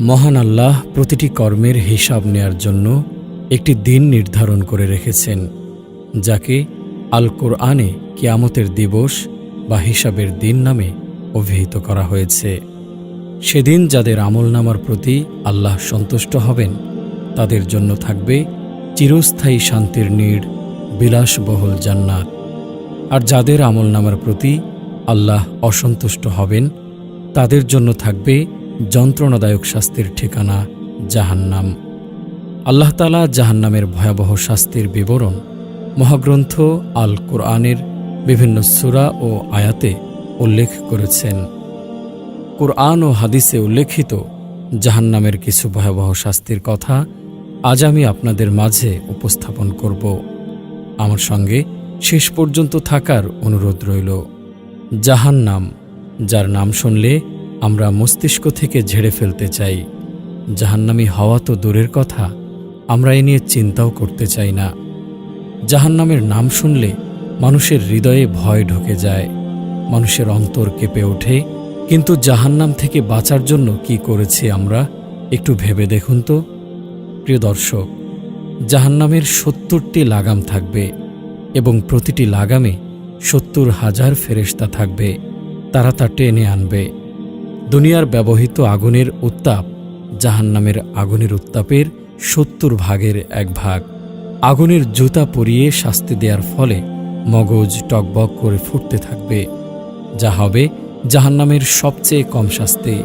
মহান আল্লাহ প্রতিটি কর্মের হিসাব নেয়ার জন্য একটি দিন নির্ধারণ করে রেখেছেন, যাকে আল কোরআনে কিয়ামতের দিবস বা হিসাবের দিন নামে অভিহিত করা হয়েছে। সেদিন যাদের আমলনামার প্রতি আল্লাহ সন্তুষ্ট হবেন, তাদের জন্য থাকবে চিরস্থায়ী শান্তির নীড় বিলাসবহুল জান্নাত। আর যাদের আমলনামার প্রতি আল্লাহ অসন্তুষ্ট হবেন, তাদের জন্য থাকবে যন্ত্রণাদায়ক শাস্তির ঠিকানা জাহান্নাম। আল্লাহ তালা জাহান্নামের ভয়াবহ শাস্তির বিবরণ মহাগ্রন্থ আল কোরআনের বিভিন্ন সূরা ও আয়াতে উল্লেখ করেছেন। কোরআন ও হাদিসে উল্লেখিত জাহান্নামের কিছু ভয়াবহ শাস্তির কথা আজ আমি আপনাদের মাঝে উপস্থাপন করব। আমার সঙ্গে শেষ পর্যন্ত থাকার অনুরোধ রইল। জাহান্নাম, যার নাম শুনলে আমরা মস্তিষ্ক থেকে ঝেড়ে ফেলতে চাই। জাহান্নামী হওয়া তো দূরের কথা, আমরা এ নিয়ে চিন্তাও করতে চাই না। জাহান্নামের নাম শুনলে মানুষের হৃদয়ে ভয় ঢুকে যায়। মানুষের অন্তর কেঁপে ওঠে, কিন্তু জাহান্নাম থেকে বাঁচার জন্য কি করেছি আমরা, একটু ভেবে দেখুন তো। প্রিয় দর্শক, জাহান্নামের সত্তরটি লাগাম থাকবে এবং প্রতিটি লাগামে সত্তর হাজার ফেরেশতা থাকবে। তারা তা টেনে আনবে। দুনিয়ার ব্যবহৃত আগুনের উত্তাপ জাহান্নামের আগুনের উত্তাপের সত্তর ভাগের এক ভাগ। আগুনের জুতা পরিয়ে শাস্তি দেওয়ার ফলে মগজ টকবক করে ফুটতে থাকবে। যা হবে জাহান্নামের সবচেয়ে কম শাস্তি।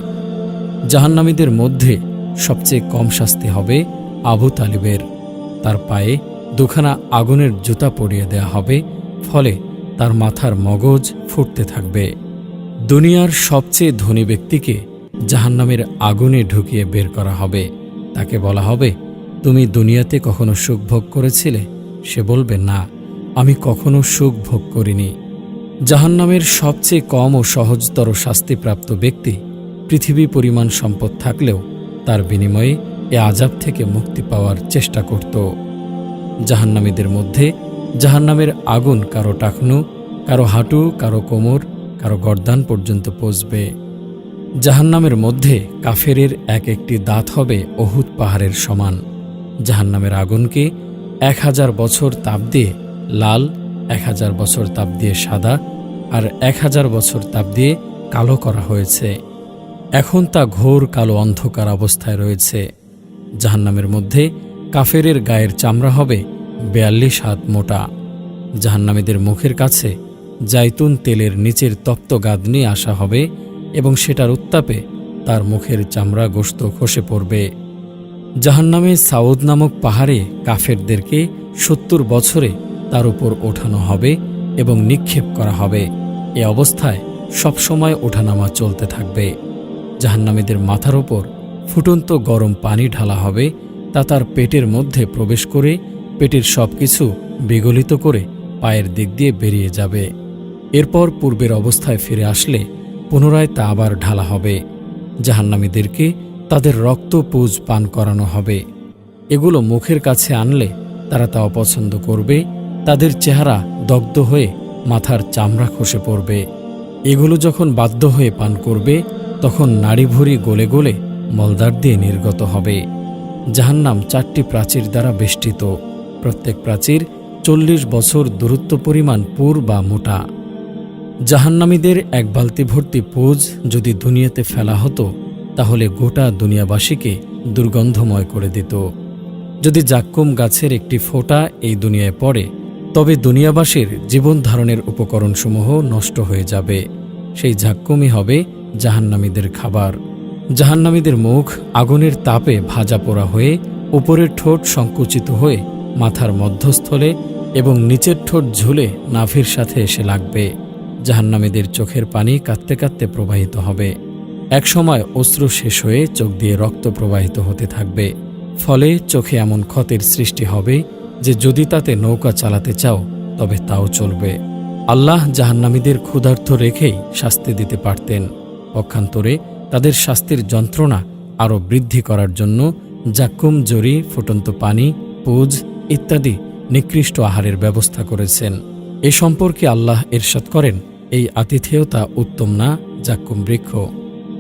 জাহান্নামীদের মধ্যে সবচেয়ে কম শাস্তি হবে আবু তালিবের। তার পায়ে দুখানা আগুনের জুতা পরিয়ে দেয়া হবে, ফলে তার মাথার মগজ ফুটতে থাকবে। দুনিয়ার সবচেয়ে ধনী ব্যক্তিকে জাহান্নামের আগুনে ঢুকিয়ে বের করা হবে। তাকে বলা হবে, তুমি দুনিয়াতে কখনো সুখ ভোগ করেছিলে? সে বলবে, না, আমি কখনো সুখ ভোগ করিনি। জাহান্নামের সবচেয়ে কম ও সহজতর শাস্তিপ্রাপ্ত ব্যক্তি পৃথিবী পরিমাণ সম্পদ থাকলেও তার বিনিময়ে এ আজাব থেকে মুক্তি পাওয়ার চেষ্টা করত। জাহান্নামীদের মধ্যে জাহান্নামের আগুন কারও টাকনু, কারও হাঁটু, কারও কোমর কারও গর্দান পর্যন্ত পৌঁছবে। জাহান্নামের মধ্যে কাফেরের এক একটি দাঁত হবে অহুত পাহাড়ের সমান। জাহান্নামের আগুনকে এক হাজার বছর তাপ দিয়ে লাল, এক হাজার বছর তাপ দিয়ে সাদা আর এক হাজার বছর তাপ দিয়ে কালো করা হয়েছে। এখন তা ঘোর কালো অন্ধকার অবস্থায় রয়েছে। জাহান্নামের মধ্যে কাফেরের গায়ের চামড়া হবে বেয়াল্লিশ হাত মোটা। জাহান্নামীদের মুখের কাছে জাইতুন তেলের নিচের তপ্ত গাদনি আসা হবে এবং সেটার উত্তাপে তার মুখের চামড়া গোস্ত খসে পড়বে। জাহান্নামে সাউদ নামক পাহাড়ে কাফেরদেরকে সত্তর বছরে তার উপর ওঠানো হবে এবং নিক্ষেপ করা হবে। এ অবস্থায় সবসময় ওঠানামা চলতে থাকবে। জাহান্নামীদের মাথার ওপর ফুটন্ত গরম পানি ঢালা হবে, তা তার পেটের মধ্যে প্রবেশ করে পেটের সব কিছু বিগলিত করে পায়ের দিক দিয়ে বেরিয়ে যাবে। এরপর পূর্বের অবস্থায় ফিরে আসলে পুনরায় তা আবার ঢালা হবে। জাহান্নামীদেরকে তাদের রক্ত পুজ পান করানো হবে। এগুলো মুখের কাছে আনলে তারা তা অপছন্দ করবে, তাদের চেহারা দগ্ধ হয়ে মাথার চামড়া খসে পড়বে। এগুলো যখন বাধ্য হয়ে পান করবে, তখন নাড়ি নাড়িভুড়ি গলে গলে মলদার দিয়ে নির্গত হবে। জাহান্নাম চারটি প্রাচীর দ্বারা বেষ্টিত। প্রত্যেক প্রাচীর চল্লিশ বছর দূরত্ব পরিমাণ পুর বা মোটা। জাহান্নামীদের এক বালতি ভর্তি পুজ যদি দুনিয়াতে ফেলা হতো, তাহলে গোটা দুনিয়াবাসীকে দুর্গন্ধময় করে দিত। যদি জাক্কুম গাছের একটি ফোঁটা এই দুনিয়ায় পড়ে, তবে দুনিয়াবাসীর জীবন ধারণের উপকরণসমূহ নষ্ট হয়ে যাবে। সেই ঝাক্কুমই হবে জাহান্নামীদের খাবার। জাহান্নামীদের মুখ আগুনের তাপে ভাজা পোড়া হয়ে, উপরের ঠোঁট সংকুচিত হয়ে মাথার মধ্যস্থলে এবং নিচের ঠোঁট ঝুলে নাভির সাথে এসে লাগবে। জাহান্নামীদের চোখের পানি কাঁদতে কাঁদতে প্রবাহিত হবে। একসময় অশ্রু শেষ হয়ে চোখ দিয়ে রক্ত প্রবাহিত হতে থাকবে। ফলে চোখে এমন ক্ষতের সৃষ্টি হবে যে যদি তাতে নৌকা চালাতে চাও, তবে তাও চলবে। আল্লাহ জাহান্নামীদের ক্ষুধার্থ রেখেই শাস্তি দিতে পারতেন। পক্ষান্তরে তাদের শাস্তির যন্ত্রণা আরও বৃদ্ধি করার জন্য জাক্কুম, জরি, ফুটন্ত পানি, পুজ ইত্যাদি নিকৃষ্ট আহারের ব্যবস্থা করেছেন। এ সম্পর্কে আল্লাহ এরশাদ করেন, এই আতিথেয়তা উত্তম না জাক্কুম বৃক্ষ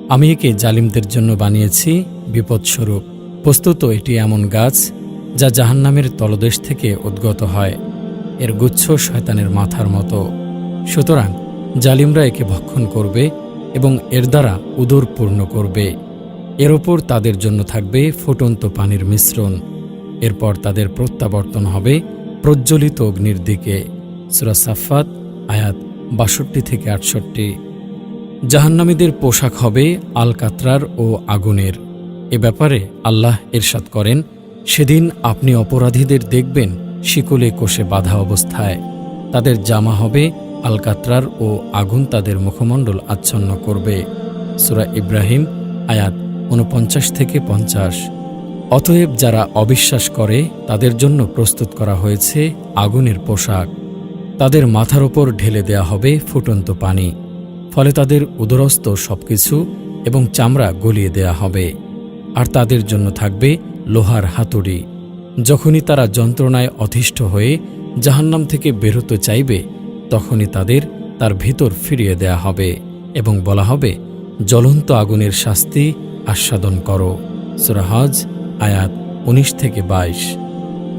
আমি একে জালিমদের জন্য বানিয়েছি, বিপদস্বরূপ। বস্তুত এটি এমন গাছ, যা জাহান্নামের তলদেশ থেকে উদ্গত হয়। এর গুচ্ছ শয়তানের মাথার মতো। সুতরাং জালিমরা একে ভক্ষণ করবে এবং এর দ্বারা উদর পূর্ণ করবে। এর ওপর তাদের জন্য থাকবে ফুটন্ত পানির মিশ্রণ। এরপর তাদের প্রত্যাবর্তন হবে প্রজ্বলিত অগ্নির দিকে। সুরা সাফাত আয়াত বাষট্টি থেকে আটষট্টি। জাহান্নামীদের পোশাক হবে আলকাত্রার ও আগুনের। এ ব্যাপারে আল্লাহ এরশাদ করেন, সেদিন আপনি অপরাধীদের দেখবেন শিকলে কোষে বাধা অবস্থায়। তাদের জামা হবে আলকাত্রার ও আগুন তাদের মুখমণ্ডল আচ্ছন্ন করবে। সুরা ইব্রাহিম, আয়াত উনপঞ্চাশ থেকে পঞ্চাশ। অতএব যারা অবিশ্বাস করে, তাদের জন্য প্রস্তুত করা হয়েছে আগুনের পোশাক। তাদের মাথার ওপর ঢেলে দেয়া হবে ফুটন্ত পানি। ফলে তাদের উদরস্থ সবকিছু এবং চামড়া গলিয়ে দেয়া হবে। আর তাদের জন্য থাকবে লোহার হাতুড়ি। যখনই তারা যন্ত্রণায় অধিষ্ঠ হয়ে জাহান্নাম থেকে বেরোতে চাইবে, তখনই তাদের তার ভিতর ফিরিয়ে দেয়া হবে এবং বলা হবে, জ্বলন্ত আগুনের শাস্তি আস্বাদন করো। সুরাহাজ আয়াত উনিশ থেকে বাইশ।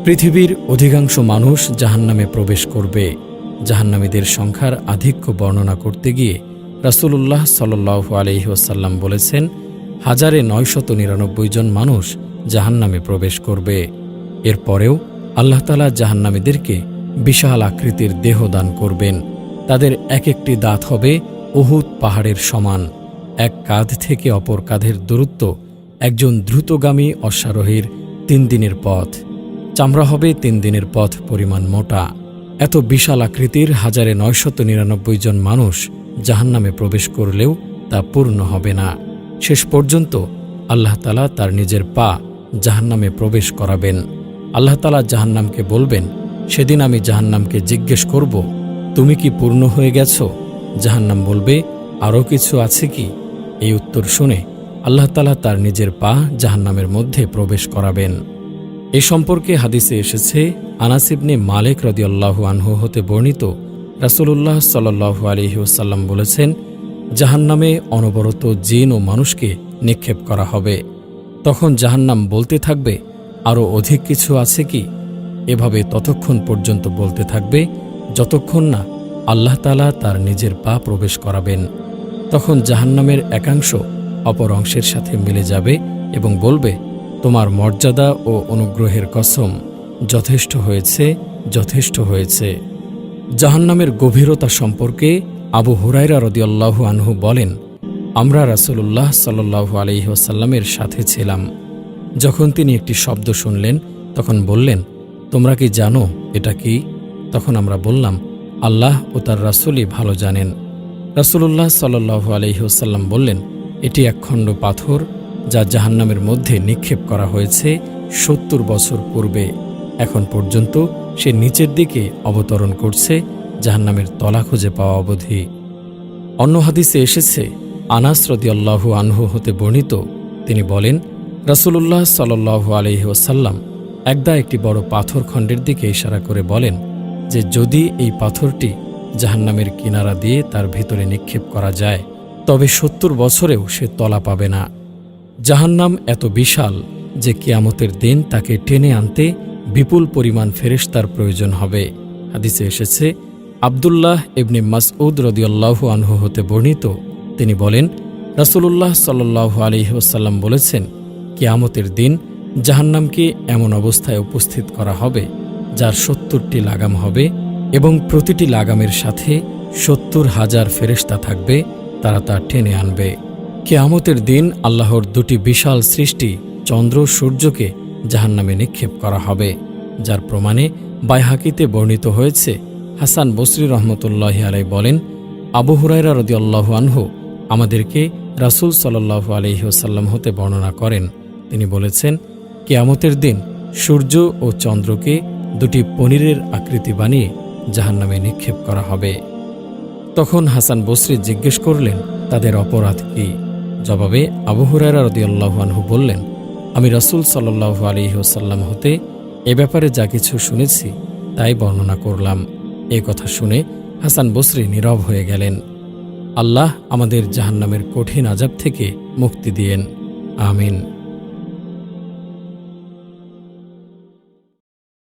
পৃথিবীর অধিকাংশ মানুষ জাহান্নামে প্রবেশ করবে। জাহান্নামীদের সংখ্যার আধিক্য বর্ণনা করতে গিয়ে রাসূলুল্লাহ সাল্লাহ আলহিহাসাল্লাম বলেছেন, হাজারে নয়শত নিরানব্বই জন মানুষ জাহান্নামে প্রবেশ করবে। এরপরেও আল্লাহ তালা জাহান্নামীদেরকে বিশাল আকৃতির দেহ দান করবেন। তাদের এক একটি দাঁত হবে উহুদ পাহাড়ের সমান। এক কাঁধ থেকে অপর কাঁধের দূরত্ব একজন দ্রুতগামী অশ্বারোহীর তিন দিনের পথ। চামড়া হবে তিন দিনের পথ পরিমাণ মোটা। এত বিশাল আকৃতির হাজারে নয়শত নিরানব্বই জন মানুষ জাহান্নামে প্রবেশ করলেও তা পূর্ণ হবে না। শেষ পর্যন্ত আল্লাহ তালা তার নিজের পা জাহান্নামে প্রবেশ করাবেন। আল্লাহ তালা জাহান্নামকে বলবেন, সেদিন আমি জাহান্নামকে জিজ্ঞেস করব, তুমি কি পূর্ণ হয়ে গেছ? জাহান্নাম বলবে আরও কিছু আছে কি? এই উত্তর শুনে আল্লাহ তালা তার নিজের পা জাহান্নামের মধ্যে প্রবেশ করাবেন। এ সম্পর্কে হাদিসে এসেছে আনাসিবনে মালেক রদিয়াল্লাহু আনহু হতে বর্ণিত রাসূলুল্লাহ সাল্লাহু আলিহাসাল্লাম বলেছেন, জাহান্নামে অনবরত জিন ও মানুষকে নিক্ষেপ করা হবে। তখন জাহান্নাম বলতে থাকবে আরও অধিক কিছু আছে কি? এভাবে ততক্ষণ পর্যন্ত বলতে থাকবে, যতক্ষণ না আল্লাহ তালা তার নিজের পা প্রবেশ করাবেন। তখন জাহান্নামের একাংশ অপর অংশের সাথে মিলে যাবে এবং বলবে তোমার মর্যাদা ও অনুগ্রহের কসম যথেষ্ট হয়েছে যথেষ্ট হয়েছে। জাহান্নামের গভীরতা সম্পর্কে আবু হুরাইরা রদিয়াল্লাহু আনহু বলেন, আমরা রাসূলুল্লাহ সাল্লাল্লাহু আলাইহি ওয়াসাল্লামের সাথে ছিলাম। যখন তিনি একটি শব্দ শুনলেন, তখন বললেন, তোমরা কি জানো এটা কি? তখন আমরা বললাম, আল্লাহ ও তার রাসূলই ভালো জানেন। রাসূলুল্লাহ সাল্লাল্লাহু আলাইহি ওয়াসাল্লাম বললেন, এটি এক খণ্ড পাথর যা জাহান্নামের মধ্যে নিক্ষেপ করা হয়েছে সত্তর বছর পূর্বে। এখন পর্যন্ত সে নিচের দিকে অবতরণ করছে, জাহান্নামের তলা খুঁজে পাওয়া অবধি। অন্য হাদিসে এসেছে, আনাস রদিয়াল্লাহু আনহু হতে বর্ণিত, তিনি বলেন, রাসূলুল্লাহ সাল্লাল্লাহু আলহি ওসাল্লাম একদা একটি বড় পাথর খণ্ডের দিকে ইশারা করে বলেন যে যদি এই পাথরটি জাহান্নামের কিনারা দিয়ে তার ভিতরে নিক্ষেপ করা যায়, তবে সত্তর বছরেও সে তলা পাবে না। জাহান্নাম এত বিশাল যে কিয়ামতের দিন তাকে টেনে আনতে বিপুল পরিমাণ ফেরেশতার প্রয়োজন হবে। হাদিসে এসেছে, আবদুল্লাহ ইবনে মাসউদ রদিয়াল্লাহু আনহু হতে বর্ণিত। তিনি বলেন, রাসূলুল্লাহ সাল্লাল্লাহু আলাইহি ওয়াসাল্লাম বলেছেন, কিয়ামতের দিন জাহান্নামকে এমন অবস্থায় উপস্থিত করা হবে, যার সত্তরটি লাগাম হবে এবং প্রতিটি লাগামের সাথে সত্তর হাজার ফেরেশতা থাকবে, তারা তা টেনে আনবে। কেয়ামতের দিন আল্লাহর দুটি বিশাল সৃষ্টি চন্দ্র সূর্যকে জাহান্নামে নিক্ষেপ করা হবে, যার প্রমাণে বাইহাকিতে বর্ণিত হয়েছে, হাসান বসরি রহমতুল্লাহ আলাই বলেন, আবু হুরাইরা রদি আনহু আমাদেরকে রাসুল সাল্লাহ আলহিহসাল্লাম হতে বর্ণনা করেন। তিনি বলেছেন, কেয়ামতের দিন সূর্য ও চন্দ্রকে দুটি পনিরের আকৃতি বানিয়ে জাহান্নামে নিক্ষেপ করা হবে। তখন হাসান বসরি জিজ্ঞেস করলেন, তাদের অপরাধ কি? জবাবে আবু হুরারা রদিয়াল্লাহানহু বললেন, আমি রসুল সাল্লাহু আলিহাসাল্লাম হতে এ ব্যাপারে যা কিছু শুনেছি তাই বর্ণনা করলাম। এ কথা শুনে হাসান বসরি নীরব হয়ে গেলেন। আল্লাহ আমাদের জাহান্নামের কঠিন আজাব থেকে মুক্তি দিয়েন। আমিন।